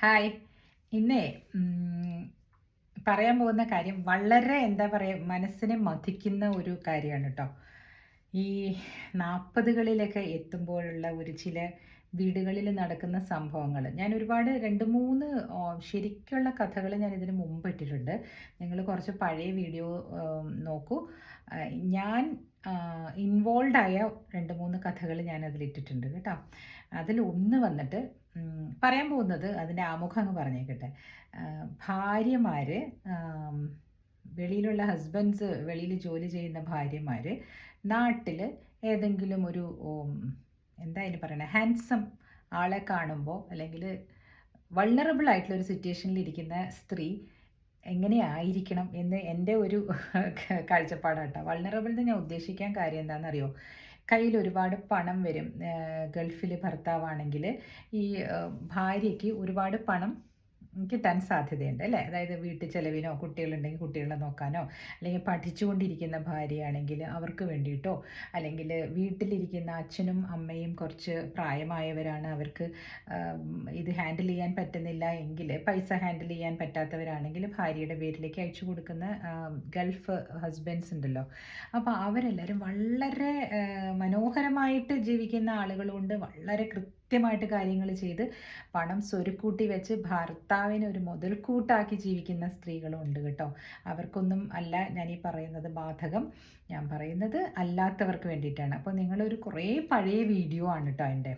Hi ഇന്നേ പറയാൻ പോകുന്ന കാര്യം വളരെ എന്താ പറയുക മനസ്സിനെ മതിക്കുന്ന ഒരു കാര്യമാണ് കേട്ടോ ഈ നാൽപ്പതുകളിലൊക്കെ എത്തുമ്പോഴുള്ള ഒരു ചില വീടുകളിൽ നടക്കുന്ന സംഭവങ്ങൾ ഞാൻ ഒരുപാട് രണ്ട് മൂന്ന് ശരിക്കുള്ള കഥകൾ ഞാൻ ഇതിന് മുമ്പ് ഇട്ടിട്ടുണ്ട്. നിങ്ങൾ കുറച്ച് പഴയ വീഡിയോ നോക്കൂ. ഞാൻ ഇൻവോൾവ് ആയ രണ്ട് മൂന്ന് കഥകൾ ഞാൻ അതിൽ ഇട്ടിട്ടുണ്ട് കേട്ടോ. അതിൽ ഒന്ന് വന്നിട്ട് പറയാൻ പോകുന്നത് അതിന്റെ ആമുഖം അങ്ങ് പറഞ്ഞേക്കട്ടെ. ഭാര്യമാർ വെളിയിലുള്ള ഹസ്ബൻഡ്സ് വെളിയിൽ ജോലി ചെയ്യുന്ന ഭാര്യമാർ നാട്ടിൽ ഏതെങ്കിലും ഒരു എന്താ അതിന് പറയണേ ഹാൻസം ആളെ കാണുമ്പോൾ അല്ലെങ്കിൽ വൾണറബിൾ ആയിട്ടുള്ള ഒരു സിറ്റുവേഷനിൽ ഇരിക്കുന്ന സ്ത്രീ എങ്ങനെയായിരിക്കണം എന്ന് എന്റെ ഒരു കാഴ്ചപ്പാടാട്ടോ. വൾണറബിൾ എന്ന് ഞാൻ ഉദ്ദേശിക്കാൻ കാര്യം എന്താണെന്നറിയോ? കയ്യിൽ ഒരുപാട് പണം വരും. ഗൾഫിൽ ഭർത്താവാണെങ്കിൽ ഈ ഭാര്യയ്ക്ക് ഒരുപാട് പണം കിട്ടാൻ സാധ്യതയുണ്ട് അല്ലേ? അതായത് വീട്ടു ചെലവിനോ കുട്ടികളുണ്ടെങ്കിൽ കുട്ടികളെ നോക്കാനോ അല്ലെങ്കിൽ പഠിച്ചുകൊണ്ടിരിക്കുന്ന ഭാര്യയാണെങ്കിൽ അവർക്ക് വേണ്ടിയിട്ടോ അല്ലെങ്കിൽ വീട്ടിലിരിക്കുന്ന അച്ഛനും അമ്മയും കുറച്ച് പ്രായമായവരാണ് അവർക്ക് ഇത് ഹാൻഡിൽ ചെയ്യാൻ പറ്റുന്നില്ല എങ്കിൽ പൈസ ഹാൻഡിൽ ചെയ്യാൻ പറ്റാത്തവരാണെങ്കിൽ ഭാര്യയുടെ പേരിലേക്ക് അയച്ചു കൊടുക്കുന്ന ഗൾഫ് ഹസ്ബൻഡ്സ് ഉണ്ടല്ലോ. അപ്പോൾ അവരെല്ലാവരും വളരെ മനോഹരമായിട്ട് ജീവിക്കുന്ന ആളുകളുണ്ട് വളരെ കൃത്യമായിട്ട് കാര്യങ്ങൾ ചെയ്ത് പണം സ്വരുക്കൂട്ടി വെച്ച് ഭർത്താവിനെ ഒരു മുതൽക്കൂട്ടാക്കി ജീവിക്കുന്ന സ്ത്രീകളും ഉണ്ട് കേട്ടോ. അവർക്കൊന്നും അല്ല ഞാൻ ഈ പറയുന്നത് ബാധകം. ഞാൻ പറയുന്നത് അല്ലാത്തവർക്ക് വേണ്ടിയിട്ടാണ്. അപ്പോൾ നിങ്ങളൊരു കുറേ പഴയ വീഡിയോ ആണ് കേട്ടോ എന്റെ.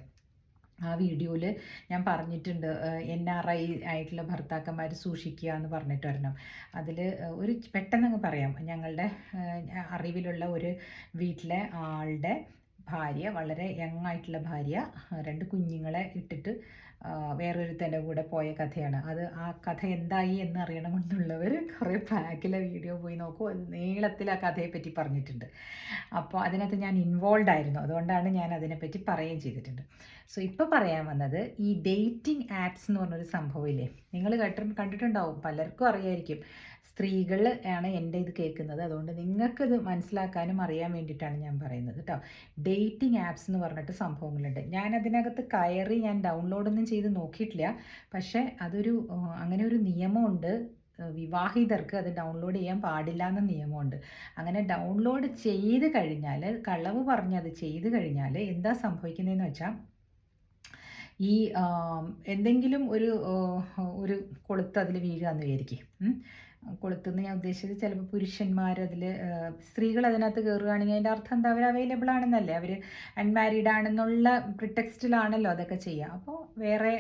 ആ വീഡിയോയിൽ ഞാൻ പറഞ്ഞിട്ടുണ്ട് എൻ ആർ ഐ ആയിട്ടുള്ള ഭർത്താക്കന്മാർ സൂക്ഷിക്കുക എന്ന് പറഞ്ഞിട്ട് വരണം. അതിൽ ഒരു പെട്ടെന്നങ്ങ് പറയാം. ഞങ്ങളുടെ അറിവിലുള്ള ഒരു വീട്ടിലെ ആളുടെ ഭാര്യ വളരെ യങ് ആയിട്ടുള്ള ഭാര്യ രണ്ട് കുഞ്ഞുങ്ങളെ ഇട്ടിട്ട് വേറൊരുത്തന്റെ കൂടെ പോയ കഥയാണ്. അത് ആ കഥ എന്തായി എന്ന് അറിയണമെന്നുള്ളവർ കുറേ ബാക്കിലെ വീഡിയോ പോയി നോക്കൂ. അത് നീളത്തിൽ ആ കഥയെപ്പറ്റി പറ്റി പറഞ്ഞിട്ടുണ്ട്. അപ്പോൾ അതിനകത്ത് ഞാൻ ഇൻവോൾവ് ആയിരുന്നു. അതുകൊണ്ടാണ് ഞാൻ അതിനെപ്പറ്റി പറയുകയും ചെയ്തിട്ടുണ്ട്. സോ ഇപ്പോൾ പറയാൻ വന്നത് ഈ ഡേറ്റിംഗ് ആപ്സ് എന്ന് പറഞ്ഞൊരു സംഭവമില്ലേ നിങ്ങൾ കേട്ട കണ്ടിട്ടുണ്ടാവും. പലർക്കും അറിയായിരിക്കും. സ്ത്രീകൾ ആണ് എന്റെ ഇത് കേൾക്കുന്നത്. അതുകൊണ്ട് നിങ്ങൾക്കത് മനസ്സിലാക്കാനും അറിയാൻ വേണ്ടിയിട്ടാണ് ഞാൻ പറയുന്നത് കേട്ടോ ഡേറ്റിംഗ് ആപ്സ് എന്ന് പറഞ്ഞിട്ട് സംഭവങ്ങളുണ്ട്. ഞാൻ അതിനകത്ത് കയറി ഞാൻ ഡൗൺലോഡൊന്നും ചെയ്ത് നോക്കിയിട്ടില്ല. പക്ഷേ അതൊരു അങ്ങനെ ഒരു നിയമമുണ്ട്. വിവാഹിതർക്ക് അത് ഡൗൺലോഡ് ചെയ്യാൻ പാടില്ല എന്ന നിയമമുണ്ട്. അങ്ങനെ ഡൗൺലോഡ് ചെയ്ത് കഴിഞ്ഞാൽ കളവ് പറഞ്ഞ് അത് ചെയ്ത് കഴിഞ്ഞാൽ എന്താ സംഭവിക്കുന്നതെന്ന് വെച്ചാൽ ഈ എന്തെങ്കിലും ഒരു ഒരു കൊളുത്ത് അതിൽ വീഴുക എന്ന് വിചാരിക്കും. കൊളുത്തുനിന്ന് ഞാൻ ഉദ്ദേശിച്ചത് ചിലപ്പോൾ പുരുഷന്മാർ അതിൽ സ്ത്രീകൾ അതിനകത്ത് കയറുകയാണെങ്കിൽ അതിന്റെ അർത്ഥം എന്താ? അവർ അവൈലബിൾ ആണെന്നല്ലേ? അവർ അൺമാരീഡ് ആണെന്നുള്ള പ്രിടെക്സ്റ്റിലാണല്ലോ അതൊക്കെ ചെയ്യുക. അപ്പോൾ വേറെ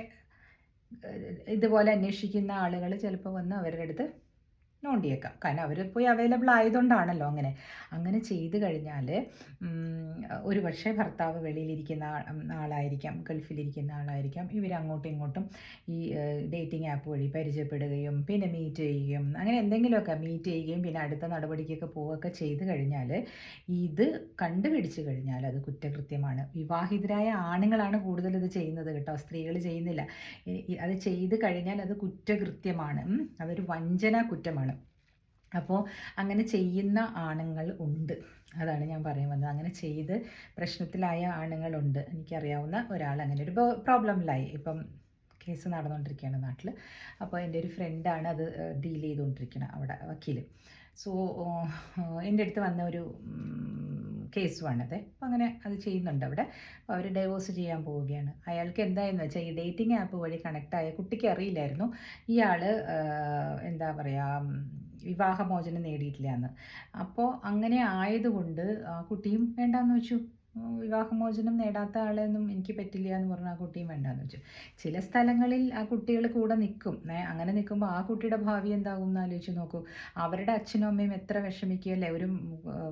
ഇതുപോലെ അന്വേഷിക്കുന്ന ആളുകൾ ചിലപ്പോൾ വന്ന് അവരുടെ അടുത്ത് നോണ്ടിയേക്കാം. കാരണം അവർ പോയി അവൈലബിൾ ആയതുകൊണ്ടാണല്ലോ അങ്ങനെ. അങ്ങനെ ചെയ്ത് കഴിഞ്ഞാൽ ഒരു പക്ഷേ ഭർത്താവ് വെളിയിലിരിക്കുന്ന ആളായിരിക്കാം ഗൾഫിലിരിക്കുന്ന ആളായിരിക്കാം. ഇവർ അങ്ങോട്ടും ഇങ്ങോട്ടും ഈ ഡേറ്റിംഗ് ആപ്പ് വഴി പരിചയപ്പെടുകയും പിന്നെ മീറ്റ് ചെയ്യുകയും അങ്ങനെ എന്തെങ്കിലുമൊക്കെ മീറ്റ് ചെയ്യുകയും പിന്നെ അടുത്ത നടപടിക്കൊക്കെ പോവുകയൊക്കെ ചെയ്ത് കഴിഞ്ഞാൽ ഇത് കണ്ടുപിടിച്ച് കഴിഞ്ഞാൽ അത് കുറ്റകൃത്യമാണ്. വിവാഹിതരായ ആണുങ്ങളാണ് കൂടുതൽ ഇത് ചെയ്യുന്നത് കേട്ടോ. സ്ത്രീകൾ ചെയ്യുന്നില്ല. അത് ചെയ്ത് കഴിഞ്ഞാൽ അത് കുറ്റകൃത്യമാണ്. അതൊരു വഞ്ചന കുറ്റമാണ്. അപ്പോൾ അങ്ങനെ ചെയ്യുന്ന ആണുങ്ങൾ ഉണ്ട്. അതാണ് ഞാൻ പറയാൻ വന്നത്. അങ്ങനെ ചെയ്ത് പ്രശ്നത്തിലായ ആണുങ്ങളുണ്ട് എനിക്കറിയാവുന്ന ഒരാൾ അങ്ങനെ ഒരു പ്രോബ്ലമിലായി. ഇപ്പം കേസ് നടന്നുകൊണ്ടിരിക്കുകയാണ് നാട്ടിൽ അപ്പോൾ എന്റെ ഒരു ഫ്രണ്ടാണ് അത് ഡീൽ ചെയ്തുകൊണ്ടിരിക്കുന്നത് അവിടെ വക്കീൽ സോ എന്റെ അടുത്ത് വന്ന ഒരു കേസുമാണത് അപ്പോൾ അങ്ങനെ അത് ചെയ്യുന്നുണ്ട് അവിടെ. അപ്പോൾ അവർ ഡൈവോഴ്സ് ചെയ്യാൻ പോവുകയാണ്. അയാൾക്ക് എന്തായെന്ന് വെച്ചാൽ ഈ ഡേറ്റിംഗ് ആപ്പ് വഴി കണക്റ്റായ കുട്ടിക്ക് അറിയില്ലായിരുന്നു. ഇയാൾ എന്താ പറയുക വിവാഹമോചനം നേടിയിട്ടില്ല എന്ന്. അപ്പോൾ അങ്ങനെ ആയതുകൊണ്ട് ആ കുട്ടിയും വേണ്ടാന്ന് വെച്ചു. വിവാഹമോചനം നേടാത്ത ആളെയൊന്നും എനിക്ക് പറ്റില്ല എന്ന് പറഞ്ഞാൽ ആ കുട്ടിയും വേണ്ടാന്ന് വെച്ചു. ചില സ്ഥലങ്ങളിൽ ആ കുട്ടികൾ കൂടെ നിൽക്കും അങ്ങനെ നിൽക്കുമ്പോൾ ആ കുട്ടിയുടെ ഭാവി എന്താകും എന്ന് ആലോചിച്ച് നോക്കൂ. അവരുടെ അച്ഛനും അമ്മയും എത്ര വിഷമിക്കുകയല്ലേ ഒരു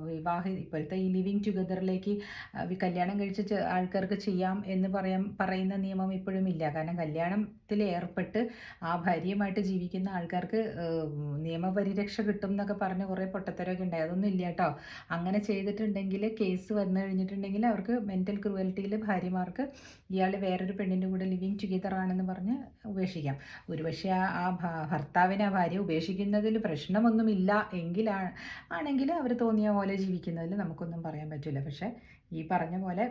വിവാഹ ഇപ്പോഴത്തെ ഈ ലിവിങ് ടുഗദറിലേക്ക് കല്യാണം കഴിച്ച ആൾക്കാർക്ക് ചെയ്യാം എന്ന് പറയാൻ പറയുന്ന നിയമം ഇപ്പോഴും ഇല്ല. കാരണം കല്യാണത്തിൽ ഏർപ്പെട്ട് ആ ഭാര്യയുമായിട്ട് ജീവിക്കുന്ന ആൾക്കാർക്ക് നിയമപരിരക്ഷ കിട്ടും എന്നൊക്കെ പറഞ്ഞ് കുറേ പൊട്ടത്തരമൊക്കെ ഉണ്ടായി. അതൊന്നും ഇല്ല കേട്ടോ. അങ്ങനെ ചെയ്തിട്ടുണ്ടെങ്കിൽ കേസ് വന്നു കഴിഞ്ഞിട്ടുണ്ടെങ്കിൽ അവർക്ക് മെന്റൽ ക്രൂവൽറ്റിയിൽ ഭാര്യമാർക്ക് ഇയാൾ വേറൊരു പെണ്ണിന്റെ കൂടെ ലിവിങ് ടുഗെദർ ആണെന്ന് പറഞ്ഞ് ഉപേക്ഷിക്കാം. ഒരുപക്ഷെ ആ ഭർത്താവിനെ ആ ഭാര്യ ഉപേക്ഷിക്കുന്നതിൽ പ്രശ്നമൊന്നുമില്ല എങ്കിലാണ് ആണെങ്കിൽ അവർ തോന്നിയ പോലെ ജീവിക്കുന്നതിൽ നമുക്കൊന്നും പറയാൻ പറ്റില്ല. പക്ഷേ ഈ പറഞ്ഞ പോലെ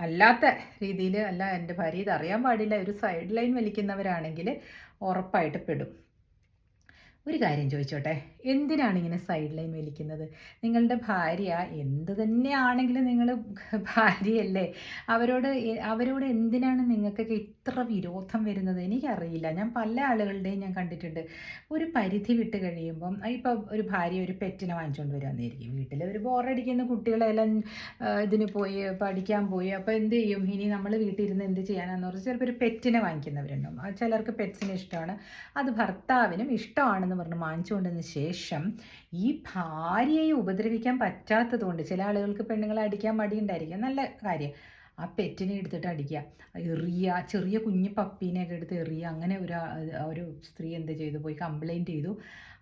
അല്ലാത്ത രീതിയിൽ അല്ല എന്റെ ഭാര്യ ഇത് അറിയാൻ പാടില്ല. ഒരു സൈഡ് ലൈൻ വലിക്കുന്നവരാണെങ്കിൽ ഉറപ്പായിട്ട് പെടും. ഒരു കാര്യം ചോദിച്ചോട്ടെ? എന്തിനാണ് ഇങ്ങനെ സൈഡ് ലൈൻ വലിക്കുന്നത്? നിങ്ങളുടെ ഭാര്യ എന്ത് തന്നെയാണെങ്കിലും നിങ്ങൾ ഭാര്യയല്ലേ? അവരോട് അവരോട് എന്തിനാണ് നിങ്ങൾക്കൊക്കെ ഇത്ര വിരോധം വരുന്നത്? എനിക്കറിയില്ല. ഞാൻ പല ആളുകളുടെയും ഞാൻ കണ്ടിട്ടുണ്ട്. ഒരു പരിധി വിട്ട് കഴിയുമ്പം ഇപ്പോൾ ഒരു ഭാര്യ ഒരു പെറ്റിനെ വാങ്ങിച്ചുകൊണ്ട് വരാമെന്നായിരിക്കും വീട്ടിൽ ഒരു ബോറടിക്കുന്ന കുട്ടികളെല്ലാം ഇതിന് പോയി പഠിക്കാൻ പോയി. അപ്പോൾ എന്ത് ചെയ്യും? ഇനി നമ്മൾ വീട്ടിൽ ഇരുന്ന് എന്ത് ചെയ്യാനാന്ന് പറഞ്ഞാൽ ചിലപ്പോൾ ഒരു പെറ്റിനെ വാങ്ങിക്കുന്നവരുണ്ടാവും. ചിലർക്ക് പെറ്റ്സിനെ ഇഷ്ടമാണ്. അത് ഭർത്താവിനും ഇഷ്ടമാണെന്ന് പറഞ്ഞ് വാങ്ങിച്ചുകൊണ്ടതിന് ശേഷം ഈ ഭാര്യയെ ഉപദ്രവിക്കാൻ പറ്റാത്തതുകൊണ്ട് ചില ആളുകൾക്ക് പെണ്ണുങ്ങളെ അടിക്കാൻ മടിയുണ്ടായിരിക്കും. നല്ല കാര്യം. ആ പെറ്റിനെ എടുത്തിട്ട് അടിക്കുക. എറിയ ചെറിയ കുഞ്ഞു പപ്പീനെയൊക്കെ എടുത്ത് എറിയുക അങ്ങനെ ഒരു ഒരു സ്ത്രീ എന്ത് ചെയ്തു? പോയി കംപ്ലൈന്റ് ചെയ്തു.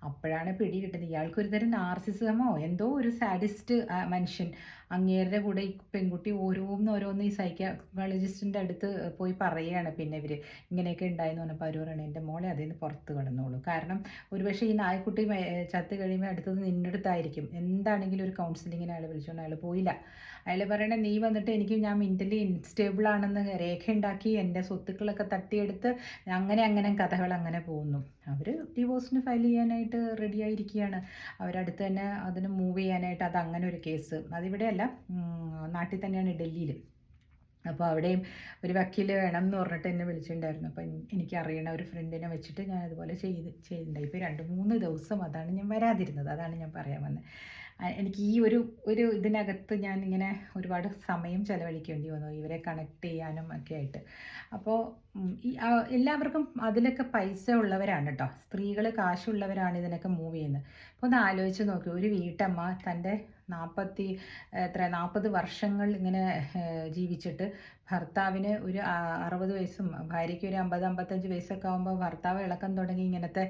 അപ്പോഴാണ് പിടി കിട്ടുന്നത്. ഇയാൾക്കൊരു തരം നാർസിസമോ എന്തോ ഒരു സാഡിസ്റ്റ് മനുഷ്യൻ. അങ്ങേരുടെ കൂടെ ഈ പെൺകുട്ടി ഓരോന്ന് ഓരോന്ന് ഈ സൈക്കോളജിസ്റ്റിന്റെ അടുത്ത് പോയി പറയുകയാണ്. പിന്നെ ഇവർ ഇങ്ങനെയൊക്കെ ഉണ്ടായെന്ന് പറഞ്ഞപ്പോൾ അവർ പറയണേ എന്റെ മോളെ അതിൽ നിന്ന് പുറത്ത് കിടന്നോളൂ. കാരണം ഒരുപക്ഷെ ഈ നായ്ക്കുട്ടി ചത്ത് കഴിയുമ്പോൾ അടുത്തത് നിന്നടുത്തായിരിക്കും. എന്താണെങ്കിലും ഒരു കൗൺസിലിങ്ങിന് അയാൾ വിളിച്ചുകൊണ്ട് അയാൾ പോയില്ല. അയാൾ പറയണേ നീ വന്നിട്ട് എനിക്ക് ഞാൻ മെന്റലി ഇൻസ്റ്റേബിൾ ആണെന്ന് രേഖയുണ്ടാക്കി എന്റെ സ്വത്തുക്കളൊക്കെ തട്ടിയെടുത്ത് അങ്ങനെ അങ്ങനെ കഥകൾ അങ്ങനെ പോകുന്നു. അവർ ഡിവോഴ്സിന് ഫയൽ ചെയ്യാനായിട്ട് റെഡി ആയിരിക്കുകയാണ്. അവരടുത്ത് തന്നെ അതിന് മൂവ് ചെയ്യാനായിട്ട് അത് അങ്ങനെ ഒരു കേസ് അതിവിടെയല്ല നാട്ടിൽ തന്നെയാണ് ഡൽഹിയിൽ അപ്പോൾ അവിടെയും ഒരു വക്കീൽ വേണം എന്ന് പറഞ്ഞിട്ട് എന്നെ വിളിച്ചിട്ടുണ്ടായിരുന്നു. അപ്പം എനിക്ക് അറിയണ ഒരു ഫ്രണ്ടിനെ വെച്ചിട്ട് ഞാൻ അതുപോലെ ചെയ്ത് ചെയ്യുന്നുണ്ട് ഇപ്പോൾ രണ്ട് മൂന്ന് ദിവസം അതാണ് ഞാൻ വരാതിരുന്നത്. അതാണ് ഞാൻ പറയാൻ വന്നത് എനിക്ക് ഈ ഒരു ഒരു ഇതിനകത്ത് ഞാൻ ഇങ്ങനെ ഒരുപാട് സമയം ചിലവഴിക്കേണ്ടി വന്നു. ഇവരെ കണക്ട് ചെയ്യാനും ഒക്കെ ആയിട്ട്. അപ്പോൾ ഈ എല്ലാവർക്കും അതിലൊക്കെ പൈസ ഉള്ളവരാണ് കേട്ടോ. സ്ത്രീകൾ കാശുള്ളവരാണ് ഇതിനൊക്കെ മൂവ് ചെയ്യുന്നത്. അപ്പോൾ ഒന്ന് ആലോചിച്ച് നോക്കി. ഒരു വീട്ടമ്മ തന്റെ നാൽപ്പത്തി എത്ര നാൽപ്പത് വർഷങ്ങൾ ഇങ്ങനെ ജീവിച്ചിട്ട് ഭർത്താവിന് ഒരു അറുപത് വയസ്സും ഭാര്യയ്ക്ക് ഒരു അമ്പത് അമ്പത്തഞ്ച് വയസ്സൊക്കെ ആകുമ്പോൾ ഭർത്താവ് ഇളക്കം തുടങ്ങി ഇങ്ങനത്തെ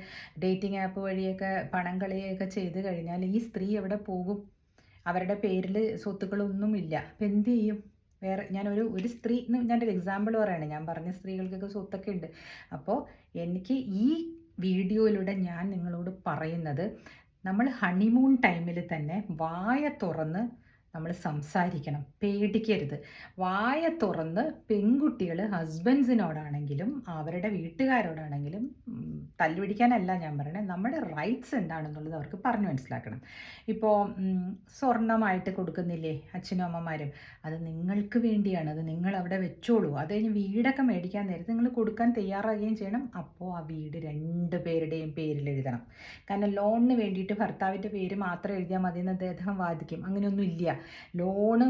ഡേറ്റിംഗ് ആപ്പ് വഴിയൊക്കെ പണം കളിയൊക്കെ ചെയ്ത് കഴിഞ്ഞാൽ ഈ സ്ത്രീ എവിടെ പോകും? അവരുടെ പേരിൽ സ്വത്തുക്കളൊന്നും ഇല്ല അപ്പം എന്ത് ചെയ്യും? വേറെ ഞാനൊരു ഒരു സ്ത്രീ എന്ന് ഞാനൊരു എക്സാമ്പിൾ പറയുകയാണ് ഞാൻ പറഞ്ഞ സ്ത്രീകൾക്കൊക്കെ സ്വത്തൊക്കെ ഉണ്ട്. അപ്പോൾ എനിക്ക് ഈ വീഡിയോയിലൂടെ ഞാൻ നിങ്ങളോട് പറയുന്നത് നമ്മൾ ഹണിമൂൺ ടൈമിൽ തന്നെ വായ തുറന്ന് നമ്മൾ സംസാരിക്കണം. പേടിക്കരുത്. വായ തുറന്ന് പെൺകുട്ടികൾ ഹസ്ബൻഡ്സിനോടാണെങ്കിലും അവരുടെ വീട്ടുകാരോടാണെങ്കിലും തല്ലുപിടിക്കാനല്ല ഞാൻ പറയണേ നമ്മുടെ റൈറ്റ്സ് എന്താണെന്നുള്ളത് അവർക്ക് പറഞ്ഞു മനസ്സിലാക്കണം. ഇപ്പോൾ സ്വർണമായിട്ട് കൊടുക്കുന്നില്ലേ അച്ഛനും അമ്മമാരും? അത് നിങ്ങൾക്ക് വേണ്ടിയാണ്. അത് നിങ്ങൾ അവിടെ വെച്ചോളൂ. അത് കഴിഞ്ഞ് വീടൊക്കെ മേടിക്കാൻ നേരത്തെ നിങ്ങൾ കൊടുക്കാൻ തയ്യാറാകുകയും ചെയ്യണം. അപ്പോൾ ആ വീട് രണ്ട് പേരുടെയും പേരിൽ എഴുതണം. കാരണം ലോണിന് വേണ്ടിയിട്ട് ഭർത്താവിന്റെ പേര് മാത്രം എഴുതിയാൽ മതി എന്ന് അദ്ദേഹം വാദിക്കും. അങ്ങനെയൊന്നും ഇല്ല. ലോണ്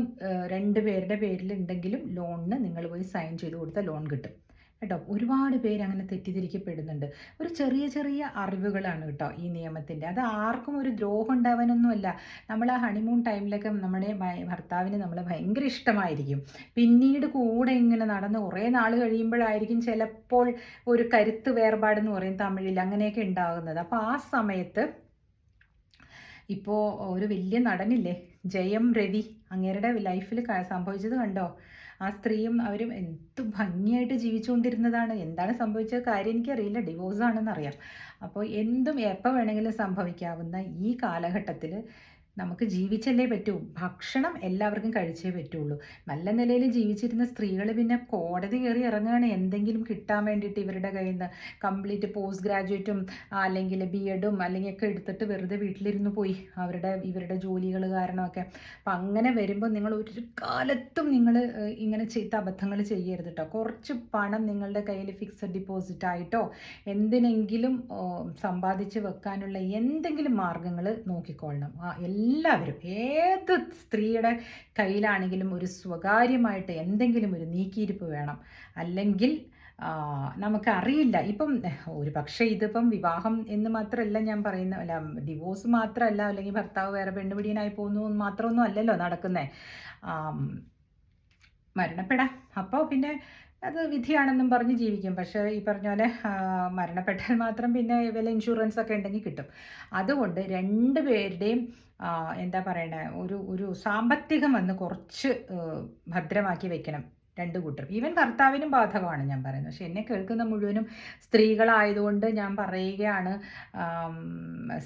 രണ്ട് പേരുടെ പേരിലുണ്ടെങ്കിലും ലോണിന് നിങ്ങൾ പോയി സൈൻ ചെയ്ത് കൊടുത്താൽ ലോൺ കിട്ടും. കേട്ടോ? ഒരുപാട് പേര് അങ്ങനെ തെറ്റിദ്ധരിക്കപ്പെടുന്നുണ്ട്. ഒരു ചെറിയ ചെറിയ അറിവുകളാണ് കേട്ടോ ഈ നിയമത്തിന്റെ അത് ആർക്കും ഒരു ദ്രോഹം ഉണ്ടാവാനൊന്നുമല്ല. നമ്മൾ ആ ഹണിമൂൺ ടൈമിലൊക്കെ നമ്മുടെ ഭർത്താവിന് നമ്മൾ ഭയങ്കര ഇഷ്ടമായിരിക്കും. പിന്നീട് കൂടെ ഇങ്ങനെ നടന്ന് കുറേ നാൾ കഴിയുമ്പോഴായിരിക്കും ചിലപ്പോൾ ഒരു കരുത്ത് വേർപാടെന്ന് പറയും തമിഴിൽ അങ്ങനെയൊക്കെ ഉണ്ടാകുന്നത്. അപ്പോൾ ആ സമയത്ത് ഇപ്പോൾ ഒരു വലിയ നടനില്ലേ? ജയം രവി അങ്ങേരുടെ ലൈഫിൽ സംഭവിച്ചത് കണ്ടോ? ആ സ്ത്രീയും അവരും എന്ത് ഭംഗിയായിട്ട് ജീവിച്ചുകൊണ്ടിരുന്നതാണ്. എന്താണ് സംഭവിച്ച കാര്യം എനിക്കറിയില്ല. ഡിവോഴ്സ് ആണെന്നറിയാം അപ്പോൾ എന്തും എപ്പോൾ വേണമെങ്കിലും സംഭവിക്കാവുന്ന ഈ കാലഘട്ടത്തിൽ നമുക്ക് ജീവിച്ചല്ലേ പറ്റൂ. ഭക്ഷണം എല്ലാവർക്കും കഴിച്ചേ പറ്റുള്ളൂ. നല്ല നിലയിൽ ജീവിച്ചിരുന്ന സ്ത്രീകൾ പിന്നെ കോടതി കയറി ഇറങ്ങുകയാണ്. എന്തെങ്കിലും കിട്ടാൻ വേണ്ടിയിട്ട് ഇവരുടെ കയ്യിൽ നിന്ന് കംപ്ലീറ്റ് പോസ്റ്റ് ഗ്രാജുവേറ്റും അല്ലെങ്കിൽ ബി എഡും അല്ലെങ്കിൽ ഒക്കെ എടുത്തിട്ട് വെറുതെ വീട്ടിലിരുന്ന് പോയി. അവരുടെ ഇവരുടെ ജോലികൾ കാരണമൊക്കെ. അപ്പം അങ്ങനെ വരുമ്പോൾ നിങ്ങൾ ഒരു കാലത്തും നിങ്ങൾ ഇങ്ങനെ ചെയ്ത അബദ്ധങ്ങൾ ചെയ്യരുത് കേട്ടോ കുറച്ച് പണം നിങ്ങളുടെ കയ്യിൽ ഫിക്സഡ് ഡിപ്പോസിറ്റ് ആയിട്ടോ എന്തിനെങ്കിലും സമ്പാദിച്ച് വെക്കാനുള്ള എന്തെങ്കിലും മാർഗങ്ങൾ നോക്കിക്കൊള്ളണം. ആ എല്ലാവരും ഏത് സ്ത്രീയുടെ കയ്യിലാണെങ്കിലും ഒരു സ്വകാര്യമായിട്ട് എന്തെങ്കിലും ഒരു നീക്കിയിരിപ്പ് വേണം. അല്ലെങ്കിൽ നമുക്കറിയില്ല. ഇപ്പം ഒരു പക്ഷേ ഇതിപ്പം വിവാഹം എന്ന് മാത്രമല്ല ഞാൻ പറയുന്ന അല്ല ഡിവോഴ്സ് മാത്രമല്ല അല്ലെങ്കിൽ ഭർത്താവ് വേറെ പെണ്ണുപിടിയനായി പോകുന്നു മാത്രമൊന്നും അല്ലല്ലോ നടക്കുന്നത് മരണപ്പെടാം. അപ്പോൾ പിന്നെ അത് വിധിയാണെന്നും പറഞ്ഞ് ജീവിക്കും. പക്ഷേ ഈ പറഞ്ഞ പോലെ മരണപ്പെട്ടാൽ മാത്രം പിന്നെ വില ഇൻഷുറൻസ് ഒക്കെ ഉണ്ടെങ്കിൽ കിട്ടും. അതുകൊണ്ട് രണ്ട് പേരുടെയും എന്താ പറയണേ ഒരു ഒരു സാമ്പത്തികം വന്ന് കുറച്ച് ഭദ്രമാക്കി വെക്കണം. രണ്ട് കൂട്ടരും ഈവൻ ഭർത്താവിനും ബാധകമാണ് ഞാൻ പറയുന്നത്. പക്ഷെ എന്നെ കേൾക്കുന്ന മുഴുവനും സ്ത്രീകളായതുകൊണ്ട് ഞാൻ പറയുകയാണ്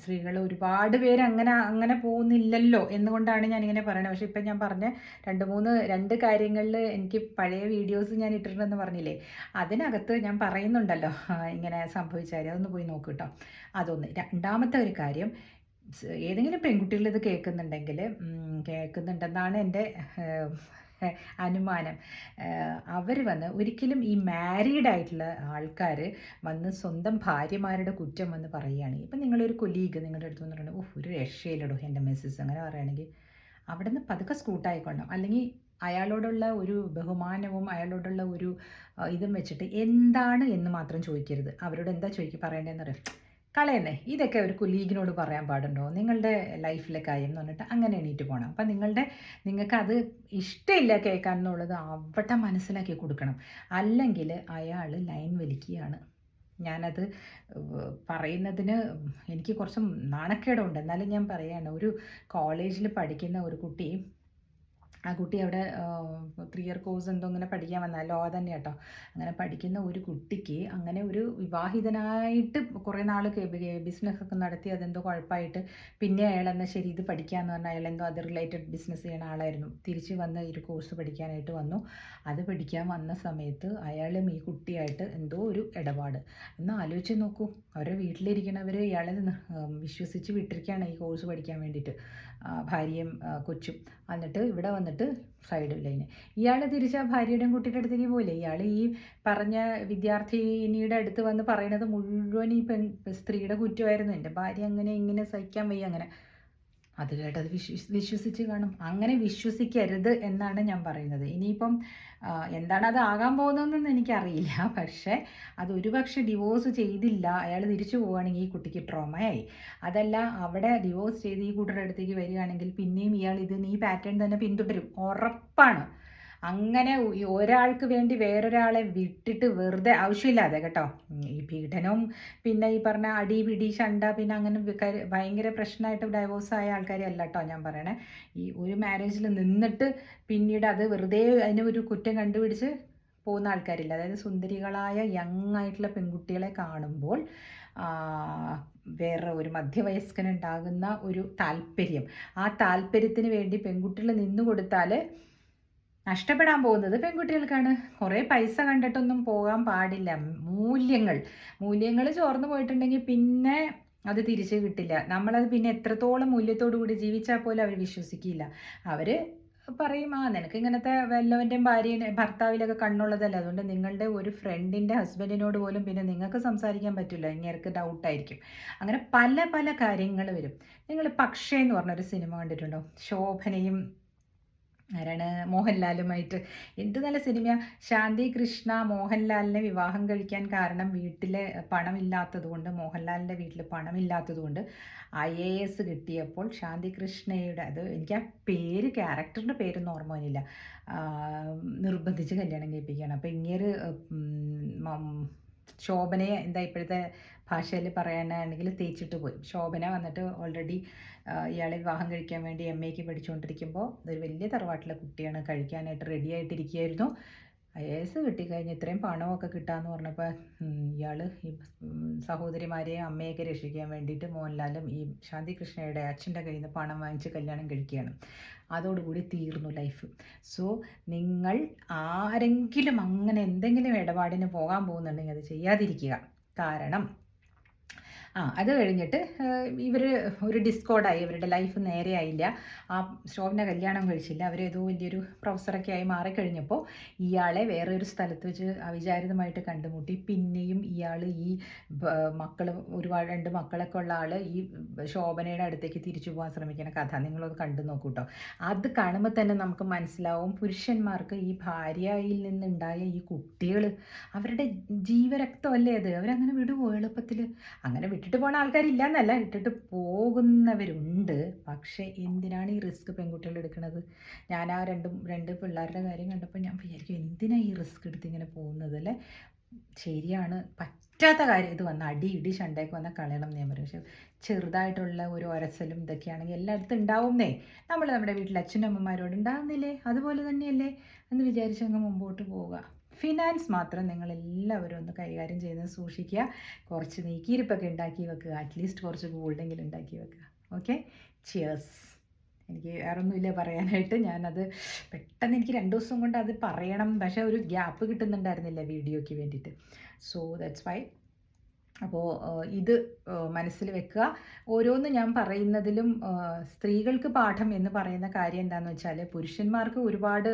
സ്ത്രീകൾ ഒരുപാട് പേര് അങ്ങനെ അങ്ങനെ പോകുന്നില്ലല്ലോ എന്നുകൊണ്ടാണ് ഞാൻ ഇങ്ങനെ പറയുന്നത് പക്ഷെ ഇപ്പം ഞാൻ പറഞ്ഞ രണ്ട് മൂന്ന് രണ്ട് കാര്യങ്ങളിൽ എനിക്ക് പഴയ വീഡിയോസ് ഞാൻ ഇട്ടിട്ടുണ്ടെന്ന് പറഞ്ഞില്ലേ അതിനകത്ത് ഞാൻ പറയുന്നുണ്ടല്ലോ ഇങ്ങനെ സംഭവിച്ചാൽ അതൊന്ന് പോയി നോക്കൂ കേട്ടോ അതൊന്ന്. രണ്ടാമത്തെ ഒരു കാര്യം ഏതെങ്കിലും പെൺകുട്ടികൾ ഇത് കേൾക്കുന്നുണ്ടെങ്കിൽ കേൾക്കുന്നുണ്ടെന്നാണ് എന്റെ അനുമാനം. അവർ വന്ന് ഒരിക്കലും ഈ മാരീഡ് ആയിട്ടുള്ള ആൾക്കാർ വന്ന് സ്വന്തം ഭാര്യമാരുടെ കുറ്റം വന്ന് പറയുകയാണ്. ഇപ്പം നിങ്ങളൊരു കൊലീഗ് നിങ്ങളുടെ അടുത്ത് വന്നിട്ടുണ്ട്. ഓഹ് ഒരു രക്ഷയില്ലടോ എന്റെ മെസ്സസ് അങ്ങനെ പറയുകയാണെങ്കിൽ അവിടെ നിന്ന് പതുക്കെ സ്കൂട്ടായിക്കൊള്ളണം അല്ലെങ്കിൽ അയാളോടുള്ള ഒരു ബഹുമാനവും അയാളോടുള്ള ഒരു ഇതും വെച്ചിട്ട് എന്താണ് എന്ന് മാത്രം ചോദിക്കരുത്. അവരോട് എന്താ ചോദിക്കുക പറയേണ്ടതെന്ന് അറിയാം. കളയുന്നേ ഇതൊക്കെ ഒരു കുലീഗിനോട് പറയാൻ പാടുണ്ടോ? നിങ്ങളുടെ ലൈഫിലെ കാര്യം എന്ന് പറഞ്ഞിട്ട് അങ്ങനെ എണീറ്റ് പോകണം അപ്പം നിങ്ങളുടെ നിങ്ങൾക്ക് അത് ഇഷ്ടമില്ല കേൾക്കാൻ എന്നുള്ളത് അവിടെ മനസ്സിലാക്കി കൊടുക്കണം. അല്ലെങ്കിൽ അയാൾ ലൈൻ വലിക്കുകയാണ്. ഞാനത് പറയുന്നതിന് എനിക്ക് കുറച്ച് നാണക്കേടുണ്ട്. എന്നാലും ഞാൻ പറയുകയാണ് ഒരു കോളേജിൽ പഠിക്കുന്ന ഒരു കുട്ടി ആ കുട്ടി അവിടെ ത്രീ ഇയർ കോഴ്സ് എന്തോ അങ്ങനെ പഠിക്കാൻ വന്ന ലോ തന്നെ കേട്ടോ. അങ്ങനെ പഠിക്കുന്ന ഒരു കുട്ടിക്ക് അങ്ങനെ ഒരു വിവാഹിതനായിട്ട് കുറേ നാൾ ബിസിനസ് ഒക്കെ നടത്തി അതെന്തോ കുഴപ്പമായിട്ട് പിന്നെ അയാൾ എന്നാൽ ശരി ഇത് പഠിക്കാമെന്ന് പറഞ്ഞാൽ അയാൾ എന്തോ അത് റിലേറ്റഡ് ബിസിനസ് ചെയ്യുന്ന ആളായിരുന്നു. തിരിച്ച് വന്ന് ഒരു കോഴ്സ് പഠിക്കാനായിട്ട് വന്നു. അത് പഠിക്കാൻ വന്ന സമയത്ത് അയാളും ഈ കുട്ടിയായിട്ട് എന്തോ ഒരു ഇടപാട്. എന്ന് ആലോചിച്ച് നോക്കൂ. അവരുടെ വീട്ടിലിരിക്കണവർ ഇയാളെ വിശ്വസിച്ച് വിട്ടിരിക്കുകയാണ് ഈ കോഴ്സ് പഠിക്കാൻ വേണ്ടിയിട്ട്. ഭാര്യയും കൊച്ചും എന്നിട്ട് ഇവിടെ വന്നിട്ട് സൈഡ് ലൈന് ഇയാൾ തിരിച്ച് ആ ഭാര്യയുടെയും കുട്ടിയുടെ അടുത്തേക്ക് പോയില്ലേ ഇയാൾ ഈ പറഞ്ഞ വിദ്യാർത്ഥിനിയുടെ അടുത്ത് വന്ന് പറയുന്നത് മുഴുവൻ ഈ പെൺ സ്ത്രീയുടെ കുറ്റമായിരുന്നു. എന്റെ ഭാര്യ അങ്ങനെ ഇങ്ങനെ സഹിക്കാൻ വയ്യ അങ്ങനെ. അത് കേട്ടത് വിശ്വസ് വിശ്വസിച്ച് കാണും. അങ്ങനെ വിശ്വസിക്കരുത് എന്നാണ് ഞാൻ പറയുന്നത്. ഇനിയിപ്പം എന്താണ് അത് ആകാൻ പോകുന്നതെന്ന് എനിക്കറിയില്ല. പക്ഷേ അത് ഒരുപക്ഷെ ഡിവോഴ്സ് ചെയ്തില്ല. അയാൾ തിരിച്ചു പോവുകയാണെങ്കിൽ ഈ കുട്ടിക്ക് ട്രോമയായി അതല്ല അവിടെ ഡിവോഴ്സ് ചെയ്ത് ഈ കൂട്ടരുടെ അടുത്തേക്ക് വരികയാണെങ്കിൽ പിന്നെയും ഇയാൾ ഇത് നീ പാറ്റേൺ തന്നെ പിന്തുടരും. ഉറപ്പാണ്. അങ്ങനെ ഒരാൾക്ക് വേണ്ടി വേറൊരാളെ വിട്ടിട്ട് വെറുതെ ആവശ്യമില്ലാതെ കേട്ടോ. ഈ പീഡനവും പിന്നെ ഈ പറഞ്ഞ അടി പിടി ശണ്ട പിന്നെ അങ്ങനെ ഭയങ്കര പ്രശ്നമായിട്ട് ഡൈവോഴ്സായ ആൾക്കാരെ അല്ല കേട്ടോ ഞാൻ പറയണേ. ഈ ഒരു മാരേജിൽ നിന്നിട്ട് പിന്നീട് അത് വെറുതെ അതിന് ഒരു കുറ്റം കണ്ടുപിടിച്ച് പോകുന്ന ആൾക്കാരില്ല. അതായത് സുന്ദരികളായ യങ് ആയിട്ടുള്ള പെൺകുട്ടികളെ കാണുമ്പോൾ വേറെ ഒരു മധ്യവയസ്കനുണ്ടാകുന്ന ഒരു താല്പര്യം. ആ താല്പര്യത്തിന് വേണ്ടി പെൺകുട്ടികൾ നിന്നു കൊടുത്താൽ നഷ്ടപ്പെടാൻ പോകുന്നത് പെൺകുട്ടികൾക്കാണ്. കുറേ പൈസ കണ്ടിട്ടൊന്നും പോകാൻ പാടില്ല. മൂല്യങ്ങൾ. മൂല്യങ്ങൾ ചോർന്നു പോയിട്ടുണ്ടെങ്കിൽ പിന്നെ അത് തിരിച്ചു കിട്ടില്ല. നമ്മളത് പിന്നെ എത്രത്തോളം മൂല്യത്തോടു കൂടി ജീവിച്ചാൽ പോലും അവർ വിശ്വസിക്കില്ല. അവർ പറയും ആ നിനക്ക് ഇങ്ങനത്തെ വല്ലവന്റെയും ഭാര്യ ഭർത്താവിലൊക്കെ കണ്ണുള്ളതല്ല. അതുകൊണ്ട് നിങ്ങളുടെ ഒരു ഫ്രണ്ടിന്റെ ഹസ്ബൻഡിനോട് പോലും പിന്നെ നിങ്ങൾക്ക് സംസാരിക്കാൻ പറ്റില്ല. ഇങ്ങേർക്ക് ഡൗട്ടായിരിക്കും അങ്ങനെ പല പല കാര്യങ്ങൾ വരും. നിങ്ങൾ പക്ഷേ എന്ന് പറഞ്ഞൊരു സിനിമ കണ്ടിട്ടുണ്ടോ? ശോഭനയും ആരാണ്? മോഹൻലാലുമായിട്ട്. എന്ത് നല്ല സിനിമ ശാന്തി കൃഷ്ണ മോഹൻലാലിനെ വിവാഹം കഴിക്കാൻ കാരണം വീട്ടിൽ പണമില്ലാത്തത് കൊണ്ട് മോഹൻലാലിന്റെ വീട്ടിൽ പണമില്ലാത്തത് കൊണ്ട് ഐ എ എസ് കിട്ടിയപ്പോൾ ശാന്തി കൃഷ്ണയുടെ അത് എനിക്ക് ആ പേര് ക്യാരക്ടറിന്റെ പേരൊന്നും ഓർമ്മ വന്നില്ല. നിർബന്ധിച്ച് കല്യാണം കഴിപ്പിക്കുകയാണ്. അപ്പോൾ ഇങ്ങനെ ശോഭനയെ എന്താ ഇപ്പോഴത്തെ ഭാഷയിൽ പറയാനാണെങ്കിൽ തേച്ചിട്ട് പോയി. ശോഭന വന്നിട്ട് ഓൾറെഡി ഇയാളെ വിവാഹം കഴിക്കാൻ വേണ്ടി എം എക്ക് പഠിച്ചുകൊണ്ടിരിക്കുമ്പോൾ ഒരു വലിയ തറവാട്ടിലെ കുട്ടിയാണ്. കഴിക്കാനായിട്ട് റെഡി ആയിട്ടിരിക്കുകയായിരുന്നു. ഐ എസ് കിട്ടിക്കഴിഞ്ഞ് ഇത്രയും പണമൊക്കെ കിട്ടാമെന്ന് പറഞ്ഞപ്പോൾ ഇയാൾ ഈ സഹോദരിമാരെയും അമ്മയൊക്കെ രക്ഷിക്കാൻ വേണ്ടിയിട്ട് മോഹൻലാലും ഈ ശാന്തി കൃഷ്ണയുടെ അച്ഛന്റെ കയ്യിൽ നിന്ന് പണം വാങ്ങിച്ച് കല്യാണം കഴിക്കുകയാണ്. അതോടുകൂടി തീർന്നു ലൈഫ് സോ നിങ്ങൾ ആരെങ്കിലും അങ്ങനെ എന്തെങ്കിലും ഇടപാടിന് പോകാൻ പോകുന്നുണ്ടെങ്കിൽ അത് ചെയ്യാതിരിക്കുക. കാരണം ആ അത് കഴിഞ്ഞിട്ട് ഇവർ ഒരു ഡിസ്കോഡായി ഇവരുടെ ലൈഫ് നേരെയായില്ല ആ ശോഭന കല്യാണം കഴിച്ചില്ല. അവരേതോ വലിയൊരു പ്രൊഫസറൊക്കെ ആയി മാറിക്കഴിഞ്ഞപ്പോൾ ഇയാളെ വേറൊരു സ്ഥലത്ത് വെച്ച് അവിചാരിതമായിട്ട് കണ്ടുമുട്ടി. പിന്നെയും ഇയാൾ ഈ മക്കൾ ഒരുപാട് രണ്ട് മക്കളൊക്കെ ഉള്ള ആൾ ഈ ശോഭനയുടെ അടുത്തേക്ക് തിരിച്ചു പോകാൻ ശ്രമിക്കുന്ന കഥ. നിങ്ങളത് കണ്ടു നോക്കൂ കേട്ടോ അത് കാണുമ്പോൾ തന്നെ നമുക്ക് മനസ്സിലാവും പുരുഷന്മാർക്ക് ഈ ഭാര്യയിൽ നിന്നുണ്ടായ ഈ കുട്ടികൾ അവരുടെ ജീവരക്തമല്ലേ അത്? അവരങ്ങനെ വിടുവോ എളുപ്പത്തിൽ അങ്ങനെ ഇട്ടിട്ട് പോണ ആൾക്കാരില്ല എന്നല്ല ഇട്ടിട്ട് പോകുന്നവരുണ്ട്. പക്ഷേ എന്തിനാണ് ഈ റിസ്ക് പെൺകുട്ടികൾ എടുക്കുന്നത് ഞാൻ ആ രണ്ടും രണ്ട് പിള്ളേരുടെ കാര്യം കണ്ടപ്പോൾ ഞാൻ വിചാരിക്കും എന്തിനാണ് ഈ റിസ്ക് എടുത്ത് ഇങ്ങനെ പോകുന്നത് അല്ലേ? ശരിയാണ് പറ്റാത്ത കാര്യം. ഇത് വന്ന അടി ഇടി ശണ്ടയൊക്കെ വന്നാൽ കളയണം എന്ന് ഞാൻ പറയും. പക്ഷെ ചെറുതായിട്ടുള്ള ഒരു ഒരസലും ഇതൊക്കെയാണെങ്കിൽ എല്ലായിടത്തും ഉണ്ടാവുന്നേ. നമ്മൾ നമ്മുടെ വീട്ടിൽ അച്ഛനും അമ്മമാരോട് ഉണ്ടാവുന്നില്ലേ? അതുപോലെ തന്നെയല്ലേ? എന്ന് വിചാരിച്ചങ്ങ് മുമ്പോട്ട് പോവുക. ഫിനാൻസ് മാത്രം നിങ്ങൾ എല്ലാവരും ഒന്ന് കൈകാര്യം ചെയ്യുന്നത് സൂക്ഷിക്കുക. കുറച്ച് നീക്കിയിരിപ്പൊക്കെ ഉണ്ടാക്കി വെക്കുക. അറ്റ്ലീസ്റ്റ് കുറച്ച് ഗോൾഡെങ്കിലും ഉണ്ടാക്കി വെക്കുക. ഓക്കെ ചിയേഴ്സ് എനിക്ക് വേറൊന്നുമില്ല പറയാനായിട്ട്. ഞാനത് പെട്ടെന്ന് എനിക്ക് രണ്ട് ദിവസം കൊണ്ട് അത് പറയണം. പക്ഷേ ഒരു ഗ്യാപ്പ് കിട്ടുന്നുണ്ടായിരുന്നില്ല വീഡിയോയ്ക്ക് വേണ്ടിയിട്ട്. സോ ദാറ്റ്സ് വൈ അപ്പോൾ ഇത് മനസ്സിൽ വെക്കുക. ഓരോന്ന് ഞാൻ പറയുന്നതിലും സ്ത്രീകൾക്ക് പാഠം എന്ന് പറയുന്ന കാര്യം എന്താണെന്ന് വെച്ചാൽ പുരുഷന്മാർക്ക് ഒരുപാട്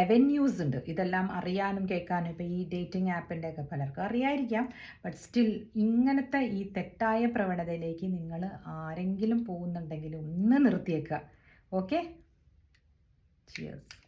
അവന്യൂസ് ഉണ്ട്. ഇതെല്ലാം അറിയാനും കേൾക്കാനും. ഇപ്പോൾ ഈ ഡേറ്റിംഗ് ആപ്പിന്റെ ഒക്കെ പലർക്കും അറിയായിരിക്കാം. ബട്ട് സ്റ്റിൽ ഇങ്ങനത്തെ ഈ തെറ്റായ പ്രവണതയിലേക്ക് നിങ്ങൾ ആരെങ്കിലും പോകുന്നുണ്ടെങ്കിൽ ഒന്ന് നിർത്തിയേക്കുക ഓക്കെ ചിയേഴ്സ്